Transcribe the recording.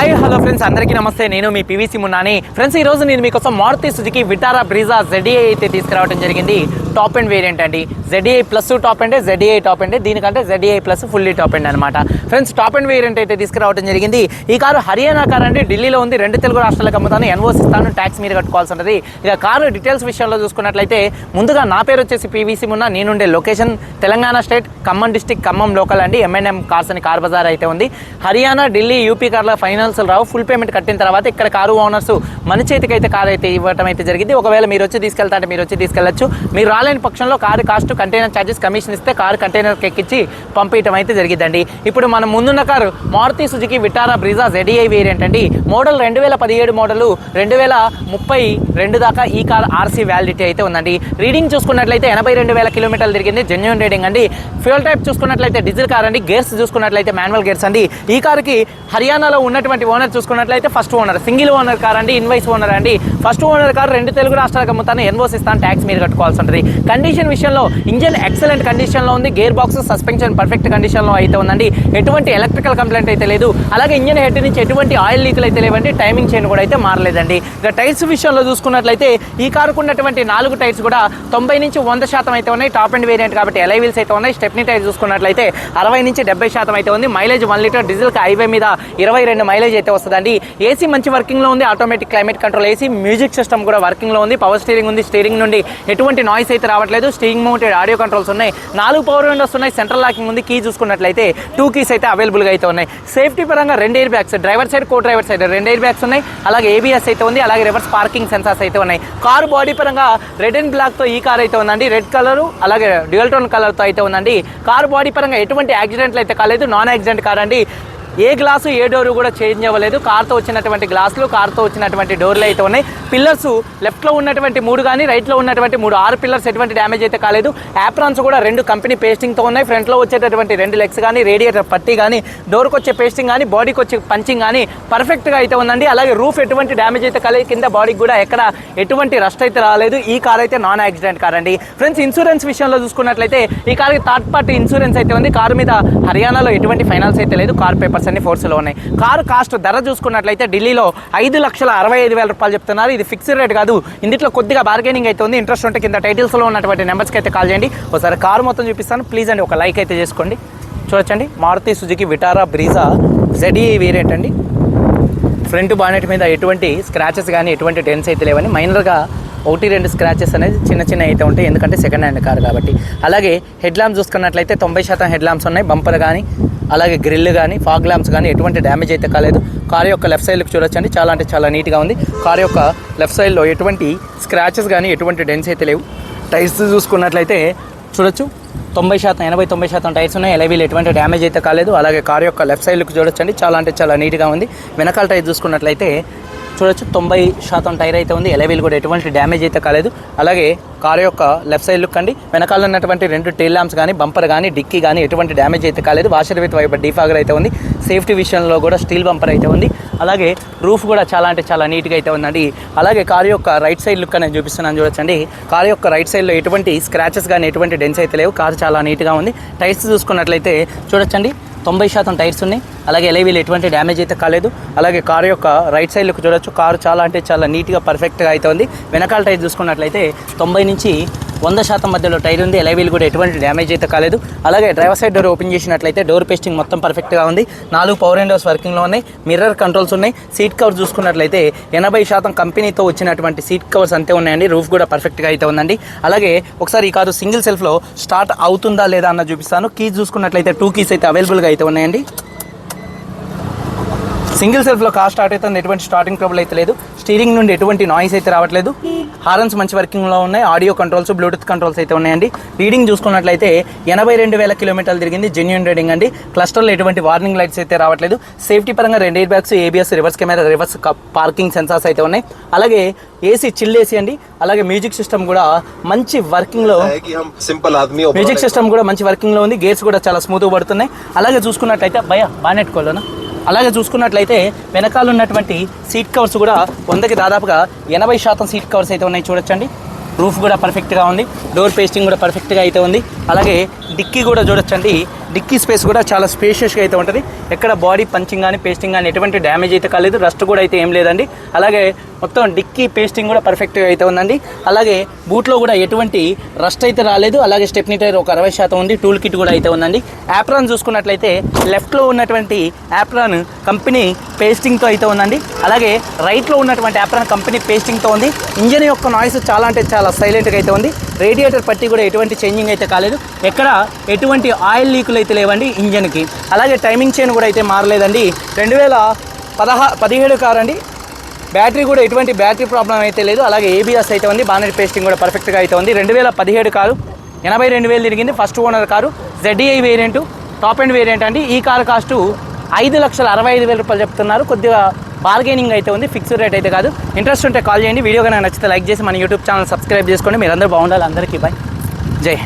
Hi hello friends అందరికీ నమస్తే. నేను మీ పివిసి మున్నాని. ఫ్రెండ్స్ ఈ రోజు నేను మీకోసం Maruti Suzuki Vitara Brezza ZDI అయితే తీసుకురావడం జరిగింది. Top end. వేరియంట్ అండి ZDI plus top end ZDI top end దీనికంటే ZDI plus fully top end అనమాట ఫ్రెండ్స్ టాప్ అండ్ వేరియంట్ అయితే తీసుకురావడం జరిగింది. ఈ కారు హర్యానా కార్ అండి. ఢిల్లీలో ఉంది. రెండు తెలుగు రాష్ట్రాలకు అమ్ముతాను. ఎన్ఓసి ఇస్తాను ట్యాక్స్ మీరు కట్టుకోవాల్సి ఉంటుంది. ఇక కారు డీటెయిల్స్ విషయంలో చూసుకున్నట్లయితే ముందుగా నా పేరు వచ్చేసి పివిసి మున్నా. నేనుండే location Telangana state Khammam district Khammam local అండి. ఎంఎన్ఎం కార్స్ అని కార్ బజార్ అయితే ఉంది. హర్యానా ఢిల్లీ యూపీ కార్ల ఫైనాన్స్ రావు ఫుల్ పేమెంట్ కట్టిన తర్వాత ఇక్కడ కారు ఓనర్స్ మన చేతికి అయితే కారు అయితే ఇవ్వడం అయితే జరిగింది. ఒకవేళ మీరు వచ్చి తీసుకెళ్తా అంటే మీరు వచ్చి తీసుకెళ్ళొచ్చు మీరు రాలేని పక్షంలో car cost container charges commission ఇస్తే కారు కంటైనర్కి ఎక్కించి పంపించడం అయితే జరిగిందండి. ఇప్పుడు మనం ముందున్న car Maruti Suzuki Vitara Brezza ZDI variant అండి. మోడల్ రెండు వేల పదిహేడు మోడల్ రెండు వేల ముప్పై రెండు దాకా ఈ కార్ ఆర్సీ వ్యాలిడిటీ అయితే ఉందండి. రీడింగ్ చూసుకున్నట్లయితే ఎనభై రెండు వేల కిలోమీటర్లు తిరిగింది. జెన్యున్ రీడింగ్ అండి. ఫ్యూల్ టైప్ చూసుకున్నట్లయితే డీజిల్ కార్ అండి. గేర్స్ చూసుకున్నట్లయితే మాన్యువల్ గేర్స్ అండి. ఈ కారుకి హర్యానాలో ఉన్నటువంటి ఓనర్ చూసుకున్నట్లయితే first owner single owner car అండి ఇన్వైస్ ఓనర్ అండి. ఫస్ట్ ఓనర్ కార్ రెండు తెలుగు రాష్ట్రాలకు అమ్ముతాను ఎన్వోస్ ఇస్తాను ట్యాక్స్ మీరు కట్టుకోవాల్సి ఉంటుంది. కండిషన్ విషయంలో ఇంజన్ ఎక్సలెంట్ కండిషన్లో ఉంది. గేర్ బాక్స్ సస్పెన్షన్ పర్ఫెక్ట్ కండిషన్లో అయితే ఉందండి. ఎటువంటి ఎలక్ట్రికల్ కంప్లైంట్ అయితే లేదు. అలాగే ఇంజన్ హెడ్ నుంచి ఎటువంటి ఆయిల్ లీకులు అయితే లేవండి. టైమింగ్ చైన్ కూడా అయితే మారలేదండి. ఇక టైర్స్ విషయంలో చూసుకున్నట్లయితే ఈ కారుకు ఉన్నటువంటి నాలుగు టైర్స్ కూడా తొంభై నుంచి వంద శాతం అయితే ఉన్నాయి. టాప్ అండ్ వేరియంట్ కాబట్టి ఎలై వీల్స్ అయితే ఉన్నాయి. స్టెప్నీ టైర్ చూసుకున్నట్లయితే అరవై నుంచి డెబ్బై శాతం అయితే ఉంది. Mileage one litre diesel highway మీద ఇరవై రెండు మైలేజ్ అయితే వస్తుందండి. ఏసీ మంచి వర్కింగ్లో ఉంది automatic climate control AC music system కూడా వర్కింగ్లో ఉంది. పవర్ స్టీరింగ్ ఉంది స్టీరింగ్ నుండి ఎటువంటి నాయిస్ అయితే రావట్లేదు. స్టీరింగ్ మౌంటెడ్ ఆడియో కంట్రోల్స్ ఉన్నాయి. నాలుగు పవర్ విండోస్ ఉన్నాయి సెంట్రల్ లాకింగ్ ఉంది. కీ చూసుకున్నట్లయితే టూ కీస్ అయితే అవైలబుల్గా అయితే ఉన్నాయి. సేఫ్టీ పరంగా రెండు air bags driver side co driver side రెండు ఎయిర్ బ్యాగ్స్ ఉన్నాయి. అలాగే ఏబిఎస్ అయితే ఉంది అలాగే రివర్స్ పార్కింగ్ సెన్సార్స్ అయితే ఉన్నాయి. కారు బాడీ పరంగా రెడ్ అండ్ బ్లాక్తో ఈ కార్ అయితే ఉందండి. రెడ్ కలర్ అలాగే డ్యూయల్ టోన్ కలర్తో అయితే ఉందండి. కారు బాడీ పరంగా ఎటువంటి యాక్సిడెంట్లు అయితే కాలేదు. నాన్ యాక్సిడెంట్ కార్ అండి. ఏ గ్లాసు ఏ డోర్ కూడా చేంజ్ అవ్వలేదు. కార్తో వచ్చినటువంటి గ్లాసులు కార్తో వచ్చినటువంటి డోర్లు అయితే ఉన్నాయి. పిల్లర్స్ లెఫ్ట్లో ఉన్నటువంటి మూడు కానీ రైట్లో ఉన్నటువంటి మూడు. ఆరు పిల్లర్స్ ఎటువంటి డ్యామేజ్ అయితే కాలేదు. యాప్రాన్స్ కూడా రెండు కంపెనీ పేస్టింగ్తో ఉన్నాయి. ఫ్రంట్లో వచ్చేటటువంటి రెండు లెగ్స్ కానీ రేడియేటర్ పట్టి కానీ డోర్కి వచ్చే పేస్టింగ్ కానీ బాడీకి వచ్చే పంచింగ్ కానీ పర్ఫెక్ట్గా అయితే ఉందండి. అలాగే రూఫ్ ఎటువంటి డ్యామేజ్ అయితే కాలేదు. కింద బాడీకి కూడా ఎక్కడ ఎటువంటి రస్ట్ అయితే రాలేదు. ఈ కార్ అయితే నాన్ యాక్సిడెంట్ కార్ అండి. ఫ్రెండ్స్ ఇన్సూరెన్స్ విషయంలో చూసుకున్నట్లయితే ఈ కార్కి థర్డ్ పార్టీ ఇన్సూరెన్స్ అయితే ఉంది. కారు మీద హర్యానాలో ఎటువంటి ఫైనాన్స్ అయితే లేదు. కార్ పేపర్ పేపర్స్ అన్ని ఫోర్స్లో ఉన్నాయి. కారు కాస్ట్ ధర చూసుకున్నట్లయితే ఢిల్లీలో ఐదు లక్షల అరవై ఐదు వేల రూపాయలు చెప్తున్నారు. ఇది ఫిక్స్డ్ రేట్ కాదు. ఇందులో కొద్దిగా బార్గెనింగ్ అయితే ఉంది. ఇంట్రెస్ట్ ఉంటే కింద టైటిల్స్లో ఉన్నటువంటి నెంబర్స్కి అయితే కాల్ చేయండి. ఒకసారి కారు మొత్తం చూపిస్తాను. ప్లీజ్ అండి ఒక లైక్ అయితే చేసుకోండి. చూడొచ్చండి. Maruti Suzuki Vitara Brezza ZDI variant అండి. ఫ్రంట్ బానెట్ మీద ఎటువంటి స్క్రాచెస్ కానీ ఎటువంటి డెన్స్ అయితే లేవని మైనర్గా ఒకటి రెండు స్క్రాచెస్ అనేది చిన్న చిన్న అయితే ఉంటాయి. ఎందుకంటే సెకండ్ హ్యాండ్ కార్ కాబట్టి. అలాగే హెడ్ ల్యాంప్స్ చూసుకున్నట్లయితే తొంభై శాతం హెడ్ ల్యాంప్స్ ఉన్నాయి. బంపర్ కానీ అలాగే గ్రిల్ కానీ ఫాగ్ ల్యాంప్స్ కానీ ఎటువంటి డ్యామేజ్ అయితే కాలేదు. కార్ యొక్క లెఫ్ట్ సైడ్కి చూడొచ్చండి. చాలా అంటే చాలా నీట్గా ఉంది. కార్ యొక్క లెఫ్ట్ సైడ్లో ఎటువంటి స్క్రాచెస్ కానీ ఎటువంటి డెన్స్ అయితే లేవు. టైర్స్ చూసుకున్నట్లయితే చూడొచ్చు. తొంభై శాతం ఎనభై తొంభై శాతం టైర్స్ ఉన్నాయి. ఎలవీలు ఎటువంటి డ్యామేజ్ అయితే కాలేదు. అలాగే కార్ యొక్క లెఫ్ట్ సైడ్కి చూడొచ్చండి. చాలా అంటే చాలా నీట్గా ఉంది. వెనకాల టైర్ చూసుకున్నట్లయితే చూడొచ్చు. తొంభై శాతం టైర్ అయితే ఉంది. ఎలవీలు కూడా ఎటువంటి డ్యామేజ్ అయితే కాలేదు. అలాగే కారు యొక్క లెఫ్ట్ సైడ్ లుక్ అండి. వెనకాల ఉన్నటువంటి రెండు టైల్ ల్యాంప్స్ కానీ బంపర్ కానీ డిక్కీ కానీ ఎటువంటి డ్యామేజ్ అయితే కాలేదు. వాషర్ విత్ వైపు డీఫాగర్ అయితే ఉంది. సేఫ్టీ విషయంలో కూడా స్టీల్ బంపర్ అయితే ఉంది. అలాగే రూఫ్ కూడా చాలా అంటే చాలా నీట్గా అయితే ఉందండి. అలాగే కారు యొక్క రైట్ సైడ్ లుక్ అనేది చూపిస్తున్నాను చూడొచ్చండి. కారు యొక్క రైట్ సైడ్లో ఎటువంటి స్క్రాచెస్ కానీ ఎటువంటి డెన్స్ అయితే లేవు. కారు చాలా నీట్గా ఉంది. టైర్స్ చూసుకున్నట్లయితే చూడొచ్చండి. తొంభై శాతం టైర్స్ ఉన్నాయి. అలాగే ఎలైవీలు ఎటువంటి డ్యామేజ్ అయితే కాలేదు. అలాగే కారు యొక్క రైట్ సైడ్ చూడొచ్చు. కారు చాలా అంటే చాలా నీట్గా పర్ఫెక్ట్గా అయితే ఉంది. వెనకాల టైర్ చూసుకున్నట్లయితే తొంభై నుంచి వంద శాతం మధ్యలో టైర్ ఉంది. ఎలైవీలు కూడా ఎటువంటి డ్యామేజ్ అయితే కాలేదు. అలాగే డ్రైవర్ సైడ్ డోర్ ఓపెన్ చేసినట్లయితే డోర్ పేస్టింగ్ మొత్తం పర్ఫెక్ట్గా ఉంది. నాలుగు పవర్ విండోస్ వర్కింగ్లో ఉన్నాయి. మిర్రర్ కంట్రోల్స్ ఉన్నాయి. సీట్ కవర్ చూసుకున్నట్లయితే ఎనభై శాతం కంపెనీతో వచ్చినటువంటి సీట్ కవర్స్ అంతే ఉన్నాయండి. రూఫ్ కూడా పర్ఫెక్ట్గా అయితే ఉందండి. అలాగే ఒకసారి ఈ కారు సింగిల్ సెల్ఫ్లో స్టార్ట్ అవుతుందా లేదా అన్న చూపిస్తాను. కీస్ చూసుకున్నట్లయితే టూ కీస్ అయితే అవైలబుల్గా అయితే ఉన్నాయండి. సింగిల్ సెల్ఫ్లో కార్ స్టార్ట్ అవుతుంది. ఎటువంటి స్టార్టింగ్ ట్రబుల్ అయితే లేదు. స్టీరింగ్ నుండి ఎటువంటి నాయిస్ అయితే రావట్లేదు. హారన్స్ మంచి వర్కింగ్లో ఉన్నాయి. ఆడియో కంట్రోల్స్ బ్లూటూత్ కంట్రోల్స్ అయితే ఉన్నాయండి. రీడింగ్ చూసుకున్నట్లయితే ఎనభై రెండు వేల కిలోమీటర్లు తిరిగింది. జెన్యున్ రీడింగ్ అండి. క్లస్టర్లో ఎటువంటి వార్నింగ్ లైట్స్ అయితే రావట్లేదు. సేఫ్టీ పరంగా రెండు air bags ABS reverse camera reverse parking sensors అయితే ఉన్నాయి. అలాగే ఏసీ చిల్ ఏసీ అండి. అలాగే మ్యూజిక్ సిస్టమ్ కూడా మంచి వర్కింగ్లో సింపుల్ మ్యూజిక్ సిస్టమ్ కూడా మంచి వర్కింగ్లో ఉంది. గేర్స్ కూడా చాలా స్మూత్ పడుతున్నాయి. అలాగే చూసుకున్నట్లయితే భయ బాగా నెట్టుకోలేనా అలాగే చూసుకున్నట్లయితే వెనకాల ఉన్నటువంటి సీట్ కవర్స్ కూడా వందకి దాదాపుగా ఎనభై శాతం సీట్ కవర్స్ అయితే ఉన్నాయి. చూడొచ్చండి. రూఫ్ కూడా పర్ఫెక్ట్గా ఉంది. డోర్ పేస్టింగ్ కూడా పర్ఫెక్ట్గా అయితే ఉంది. అలాగే డిక్కీ కూడా చూడొచ్చండి. డిక్కీ స్పేస్ కూడా చాలా స్పేషియస్గా అయితే ఉంటుంది. ఎక్కడ బాడీ పంచింగ్ కానీ పేస్టింగ్ కానీ ఎటువంటి డ్యామేజ్ అయితే కాలేదు. రస్ట్ కూడా అయితే ఏం లేదండి. అలాగే మొత్తం డిక్కీ పేస్టింగ్ కూడా పర్ఫెక్ట్గా అయితే ఉందండి. అలాగే బూట్లో కూడా ఎటువంటి రస్ట్ అయితే రాలేదు. అలాగే స్టెప్నీ టైర్ ఒక అరవై శాతం ఉంది. టూల్ కిట్ కూడా అయితే ఉందండి. యాప్రాన్ చూసుకున్నట్లయితే లెఫ్ట్లో ఉన్నటువంటి యాప్రాన్ కంపెనీ పేస్టింగ్తో అయితే ఉందండి. అలాగే రైట్లో ఉన్నటువంటి యాప్రాన్ కంపెనీ పేస్టింగ్తో ఉంది. ఇంజన్ యొక్క నాయిస్ చాలా అంటే చాలా సైలెంట్గా అయితే ఉంది. రేడియేటర్ పట్టి కూడా ఎటువంటి చేంజింగ్ అయితే కాలేదు. ఎక్కడ ఎటువంటి ఆయిల్ లీకులు అయితే లేవండి ఇంజన్కి అలాగే టైమింగ్ చైన్ కూడా అయితే మారలేదండి. రెండు వేల పదహా పదిహేడు కారు అండి. బ్యాటరీ కూడా ఎటువంటి బ్యాటరీ ప్రాబ్లం అయితే లేదు. అలాగే ఏబిఎస్ అయితే ఉంది. బానెట్ పేస్టింగ్ కూడా పర్ఫెక్ట్గా అయితే ఉంది. రెండు వేల పదిహేడు కారు ఎనభై రెండు వేలు తిరిగింది. First owner car. ZEI variant top end variant అండి. ఈ కారు కాస్టు ఐదు లక్షల అరవై ఐదు వేల రూపాయలు చెప్తున్నారు. కొద్దిగా బార్గెనింగ్ అయితే ఉంది ఫిక్స్డ్ రేట్ అయితే కాదు. ఇంట్రెస్ట్ ఉంటే కాల్ చేయండి. వీడియో కానీ నచ్చితే లైక్ చేసి మన యూట్యూబ్ ఛానల్ సబ్స్క్రైబ్ చేసుకోండి. మీరందరూ బాగుండాలి. అందరికీ బాయ్ జై